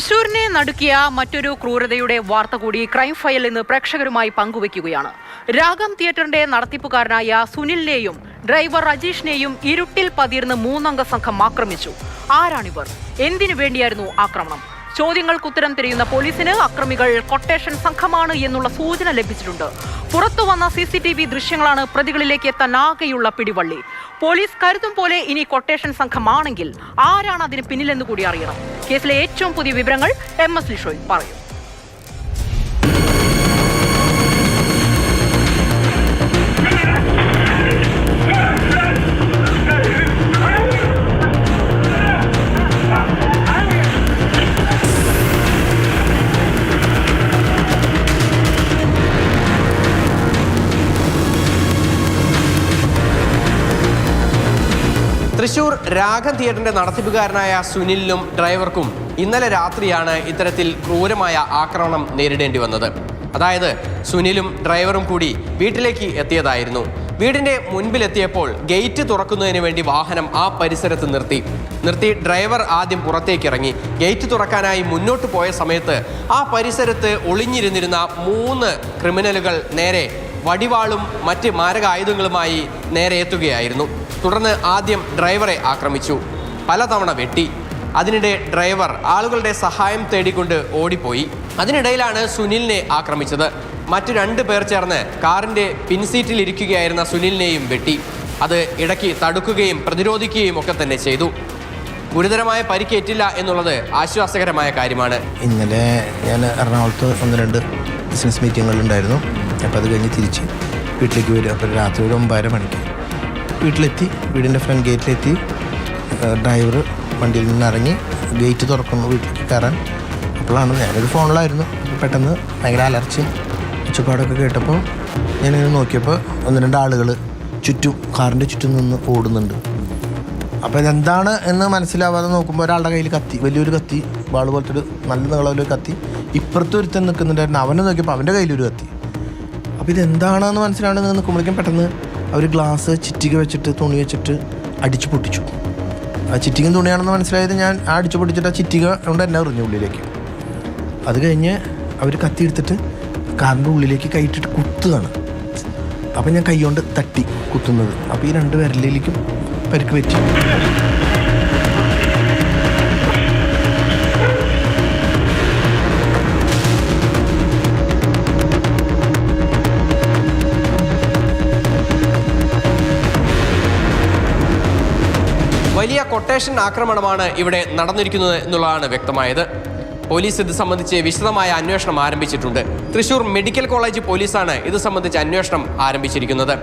തൃശൂരിനെ നടുക്കിയ മറ്റൊരു ക്രൂരതയുടെ വാർത്ത കൂടി ക്രൈം ഫയൽ ഇന്ന് പ്രേക്ഷകരുമായി പങ്കുവയ്ക്കുകയാണ്. രാഗം തിയേറ്ററിന്റെ നടത്തിപ്പുകാരനായ സുനിലിനെയും ഡ്രൈവർ രജീഷിനെയും ഇരുട്ടിൽ പതിർന്ന് മൂന്നംഗ സംഘം ആക്രമിച്ചു. ആരാണിവർ? എന്തിനു വേണ്ടിയായിരുന്നു ആക്രമണം? ചോദ്യങ്ങൾക്ക് ഉത്തരം തിരയുന്ന പോലീസിന് അക്രമികൾ കൊട്ടേഷൻ സംഘമാണ് എന്നുള്ള സൂചന ലഭിച്ചിട്ടുണ്ട്. പുറത്തു വന്ന സി സി ടി വി ദൃശ്യങ്ങളാണ് പ്രതികളിലേക്ക് എത്താൻ ആകെയുള്ള പിടിവള്ളി. പോലീസ് കരുതും പോലെ ഇനി കൊട്ടേഷൻ സംഘമാണെങ്കിൽ ആരാണ് അതിന് പിന്നിലെന്ന് കൂടി അറിയണം. കേസിലെ ഏറ്റവും പുതിയ വിവരങ്ങൾ എം എസ് ലിഷോയിൽ പറയും. തൃശൂർ രാഗം തിയേറ്ററിന്റെ നടത്തിപ്പുകാരനായ സുനിലിനും ഡ്രൈവർക്കും ഇന്നലെ രാത്രിയാണ് ഇത്തരത്തിൽ ക്രൂരമായ ആക്രമണം നേരിടേണ്ടി വന്നത്. അതായത് സുനിലും ഡ്രൈവറും കൂടി വീട്ടിലേക്ക് എത്തിയതായിരുന്നു. വീടിന്റെ മുൻപിലെത്തിയപ്പോൾ ഗേറ്റ് തുറക്കുന്നതിന് വേണ്ടി വാഹനം ആ പരിസരത്ത് നിർത്തി. നിർത്തി ഡ്രൈവർ ആദ്യം പുറത്തേക്ക് ഇറങ്ങി ഗേറ്റ് തുറക്കാനായി മുന്നോട്ട് പോയ സമയത്ത് ആ പരിസരത്ത് ഒളിഞ്ഞിരുന്നിരുന്ന മൂന്ന് ക്രിമിനലുകൾ നേരെ വടിവാളും മറ്റ് മാരകായുധങ്ങളുമായി നേരെ എത്തുകയായിരുന്നു. തുടർന്ന് ആദ്യം ഡ്രൈവറെ ആക്രമിച്ചു. പലതവണ വെട്ടി. അതിനിടെ ഡ്രൈവർ ആളുകളുടെ സഹായം തേടിക്കൊണ്ട് ഓടിപ്പോയി. അതിനിടയിലാണ് സുനിലിനെ ആക്രമിച്ചത്. മറ്റു രണ്ട് പേർ ചേർന്ന് കാറിന്റെ പിൻസീറ്റിൽ ഇരിക്കുകയായിരുന്ന സുനിലിനെയും വെട്ടി. അത് ഇടയ്ക്ക് തടുക്കുകയും പ്രതിരോധിക്കുകയും ഒക്കെ തന്നെ ചെയ്തു. ഗുരുതരമായ പരിക്കേറ്റില്ല എന്നുള്ളത് ആശ്വാസകരമായ കാര്യമാണ്. ഇന്നലെ ഞാൻ എറണാകുളത്ത് ഒന്ന് രണ്ട് ബിസിനസ് മീറ്റിങ്ങുകളുണ്ടായിരുന്നു അപ്പോൾ അത് കഴിഞ്ഞ് തിരിച്ച് വീട്ടിലേക്ക് വരും അപ്പോൾ രാത്രി ഒരു ഒമ്പതര മണിക്ക് വീട്ടിലെത്തി വീടിന്റെ ഫ്രണ്ട് ഗേറ്റിലെത്തി ഡ്രൈവർ വണ്ടിയിൽ നിന്ന് ഇറങ്ങി ഗേറ്റ് തുറക്കുന്നു വീട്ടിലേക്ക് കയറാൻ. അപ്പോഴാണ് ഞാനൊരു ഫോണിലായിരുന്നു. പെട്ടെന്ന് ഭയങ്കര അലർച്ചയും ഒച്ചപ്പാടൊക്കെ കേട്ടപ്പോൾ ഞാനിങ്ങനെ നോക്കിയപ്പോൾ ഒന്ന് രണ്ട് ആളുകൾ ചുറ്റും കാറിന്റെ ചുറ്റും നിന്ന് ഓടുന്നുണ്ട്. അപ്പോൾ ഇതെന്താണ് എന്ന് മനസ്സിലാവാതെ നോക്കുമ്പോൾ ഒരാളുടെ കയ്യിൽ കത്തി വലിയൊരു കത്തി വാൾ പോലത്തെ ഒരു നല്ല നീളമുള്ള കത്തി. ഇപ്പുറത്ത് ഒരുത്തൻ നിൽക്കുന്നുണ്ടായിരുന്നു. അവനെ നോക്കിയപ്പോൾ അവന്റെ കയ്യിലൊരു കത്തി. അപ്പോൾ ഇതെന്താണെന്ന് മനസ്സിലാണെന്ന് നിൽക്കുമ്പോഴേക്കും പെട്ടെന്ന് അവർ ഗ്ലാസ് ചിറ്റിക വെച്ചിട്ട് തുണി വെച്ചിട്ട് അടിച്ചു പൊട്ടിച്ചു. ആ ചിറ്റിക്കും തുണിയാണെന്ന് മനസ്സിലായത് ഞാൻ ആ അടിച്ചു പൊട്ടിച്ചിട്ട് ആ ചിറ്റിക കൊണ്ട് എന്നെ എറിഞ്ഞു ഉള്ളിലേക്ക്. അത് കഴിഞ്ഞ് അവർ കത്തി എടുത്തിട്ട് കാറിന്റെ ഉള്ളിലേക്ക് കൈയിട്ടിട്ട് കുത്തുകയാണ്. അപ്പം ഞാൻ കൈ കൊണ്ട് തട്ടി കുത്തുന്നത്. അപ്പോൾ ഈ രണ്ട് വിരലിലേക്കും പരിക്ക് പറ്റി. വലിയ കൊട്ടേഷൻ ആക്രമണമാണ് ഇവിടെ നടന്നിരിക്കുന്നത് എന്നുള്ളതാണ് വ്യക്തമായത്. പോലീസ് ഇത് സംബന്ധിച്ച് വിശദമായ അന്വേഷണം ആരംഭിച്ചിട്ടുണ്ട്. തൃശൂർ മെഡിക്കൽ കോളേജ് പോലീസാണ് ഇത് സംബന്ധിച്ച് അന്വേഷണം ആരംഭിച്ചിരിക്കുന്നത്.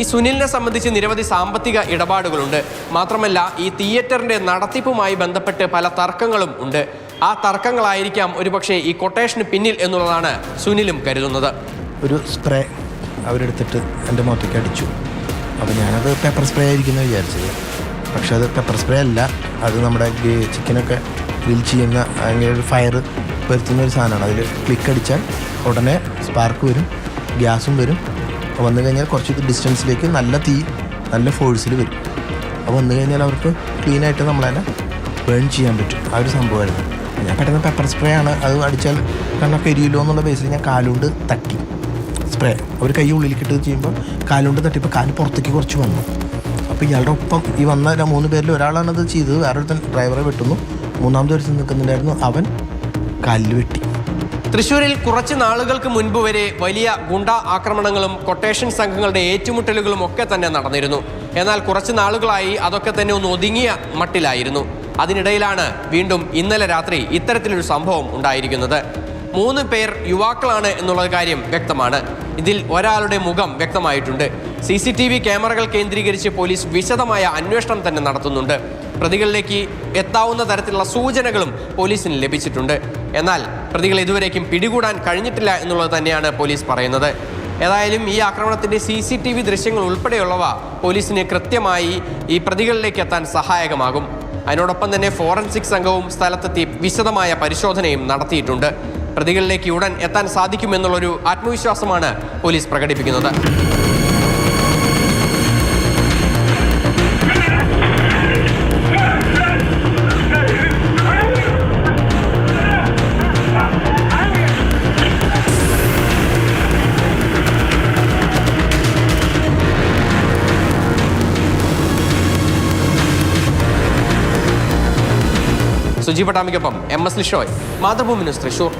ഈ സുനിലിനെ സംബന്ധിച്ച് നിരവധി സാമ്പത്തിക ഇടപാടുകളുണ്ട്. മാത്രമല്ല ഈ തിയേറ്ററിന്റെ നടത്തിപ്പുമായി ബന്ധപ്പെട്ട് പല തർക്കങ്ങളും ഉണ്ട്. ആ തർക്കങ്ങളായിരിക്കാം ഒരുപക്ഷെ ഈ കൊട്ടേഷന് പിന്നിൽ എന്നുള്ളതാണ് സുനിലും കരുതുന്നത്. ഒരു സ്പ്രേ അവരെടുത്തിട്ട് എന്റെ മുഖത്തേക്ക് അടിച്ചു. അപ്പോൾ ഞാനത് പേപ്പർ സ്പ്രേ ആയിരിക്കുന്നു വിചാരിച്ചത്. പക്ഷെ അത് പെപ്പർ സ്പ്രേ അല്ല അത് നമ്മുടെ ചിക്കനൊക്കെ ഗ്രിൽ ചെയ്യുന്ന അങ്ങനെ ഒരു ഫയർ വരുത്തുന്ന ഒരു സാധനമാണ്. അതിൽ ക്ലിക്ക് അടിച്ചാൽ ഉടനെ സ്പാർക്ക് വരും ഗ്യാസും വരും. വന്നു കഴിഞ്ഞാൽ കുറച്ച് ഡിസ്റ്റൻസിലേക്ക് നല്ല തീ നല്ല ഫോഴ്സിൽ വരും. അപ്പോൾ വന്നു കഴിഞ്ഞാൽ അവർക്ക് ക്ലീനായിട്ട് നമ്മളതിനെ ബേൺ ചെയ്യാൻ പറ്റും. ആ ഒരു സംഭവമായിരുന്നു. ഞാൻ പെട്ടെന്ന് പെപ്പർ സ്പ്രേ ആണ്. അത് അടിച്ചാൽ കണ്ണൊക്കെ എരിയല്ലോ എന്നുള്ള ബേസിൽ ഞാൻ കാലുകൊണ്ട് തട്ടി. സ്പ്രേ ഒരു കൈ ഉള്ളിലേക്ക് ഇട്ട് ചെയ്യുമ്പോൾ കാലുകൊണ്ട് തട്ടിയപ്പോൾ കാൽ പുറത്തേക്ക് കുറച്ച് വന്നു. അപ്പോൾ ഇയാളുടെ ഒപ്പം ഈ വന്ന മൂന്ന് പേരിൽ ഒരാളാണ് അത് ചെയ്തത്. വേറൊരുത്തൻ ഡ്രൈവറെ വെട്ടുന്നു. മൂന്നാമത്തെ ഒരു നിൽക്കുന്നുണ്ടായിരുന്നു അവൻ കാലിൽ വെട്ടി. തൃശൂരിൽ കുറച്ച് നാളുകൾക്ക് മുൻപ് വരെ വലിയ ഗുണ്ട ആക്രമണങ്ങളും കൊട്ടേഷൻ സംഘങ്ങളുടെ ഏറ്റുമുട്ടലുകളും ഒക്കെ തന്നെ നടന്നിരുന്നു. എന്നാൽ കുറച്ച് നാളുകളായി അതൊക്കെ തന്നെ ഒന്ന് ഒതുങ്ങിയ മട്ടിലായിരുന്നു. അതിനിടയിലാണ് വീണ്ടും ഇന്നലെ രാത്രി ഇത്തരത്തിലൊരു സംഭവം ഉണ്ടായിരിക്കുന്നത്. മൂന്ന് പേർ യുവാക്കളാണ് എന്നുള്ള കാര്യം വ്യക്തമാണ്. ഇതിൽ ഒരാളുടെ മുഖം വ്യക്തമായിട്ടുണ്ട്. സി സി ടി വി ക്യാമറകൾ കേന്ദ്രീകരിച്ച് പോലീസ് വിശദമായ അന്വേഷണം തന്നെ നടത്തുന്നുണ്ട്. പ്രതികളിലേക്ക് എത്താവുന്ന തരത്തിലുള്ള സൂചനകളും പോലീസിന് ലഭിച്ചിട്ടുണ്ട്. എന്നാൽ പ്രതികൾ ഇതുവരേക്കും പിടികൂടാൻ കഴിഞ്ഞിട്ടില്ല എന്നുള്ളത് തന്നെയാണ് പോലീസ് പറയുന്നത്. ഏതായാലും ഈ ആക്രമണത്തിന്റെ സി സി ടി വി ദൃശ്യങ്ങൾ ഉൾപ്പെടെയുള്ളവ പോലീസിന് കൃത്യമായി ഈ പ്രതികളിലേക്ക് എത്താൻ സഹായകമാകും. അതിനോടൊപ്പം തന്നെ ഫോറൻസിക് സംഘവും സ്ഥലത്തെത്തി വിശദമായ പരിശോധനയും നടത്തിയിട്ടുണ്ട്. പ്രതികളിലേക്ക് ഉടൻ എത്താൻ സാധിക്കുമെന്നുള്ളൊരു ആത്മവിശ്വാസമാണ് പോലീസ് പ്രകടിപ്പിക്കുന്നത്. Sujeev ടാമിക്കൊപ്പം M S Lishoy Mathrubhumi news Thrissur.